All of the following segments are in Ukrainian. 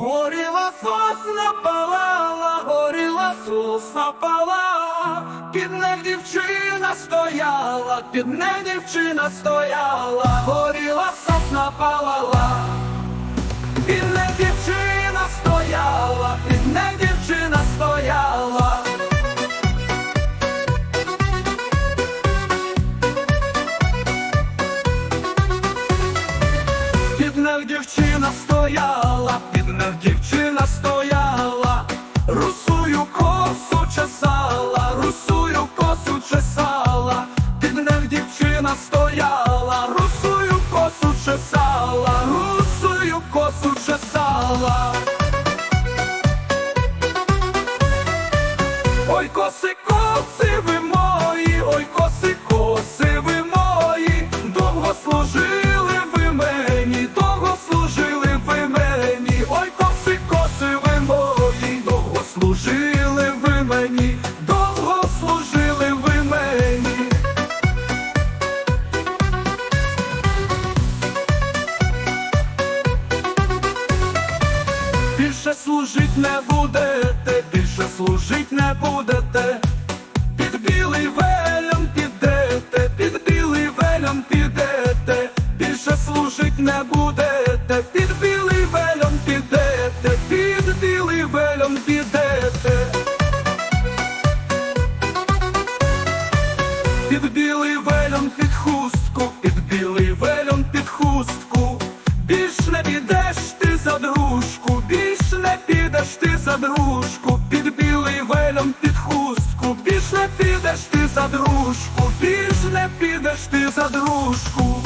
Горіла сосна палала, горіла сосна палала, під нею дівчина стояла, під нею дівчина стояла, горіла сосна палала, під нею дівчина стояла, під нею дівчина стояла. Під нею дівчина стояла, дівчина стояла, Більше служить не будете, більше служить не будете. Під білий велем підете, під білий велем підете, більше служить не будете, під білий велем підете, під білий велем підете. Під білий вельон під хустку, під дружку, під білий велем, під хустку, більш не підеш ти за дружку, більш не підеш ти за дружку.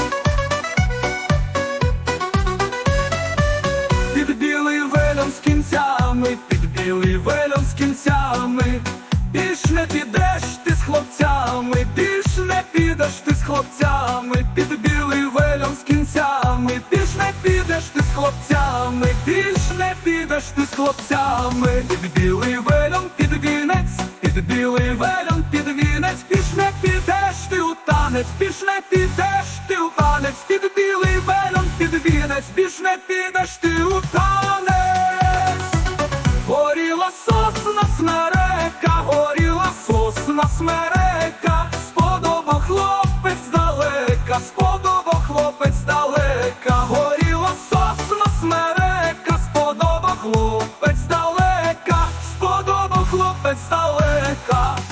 хлопцями, більш не підеш ти з хлопцями, під білий велям, під вінець, під білий велям, під вінець, більш не підеш ти у танець, піш не підеш ти у танець, під білий велям, під вінець, більш не підеш ти у танець, горіла сосна смерека, горіла сосна смерека, сподоба хлопець далека, сподоба хлопець далека нас насмерека, сподоба хлопець далека, сподоба хлопець далека.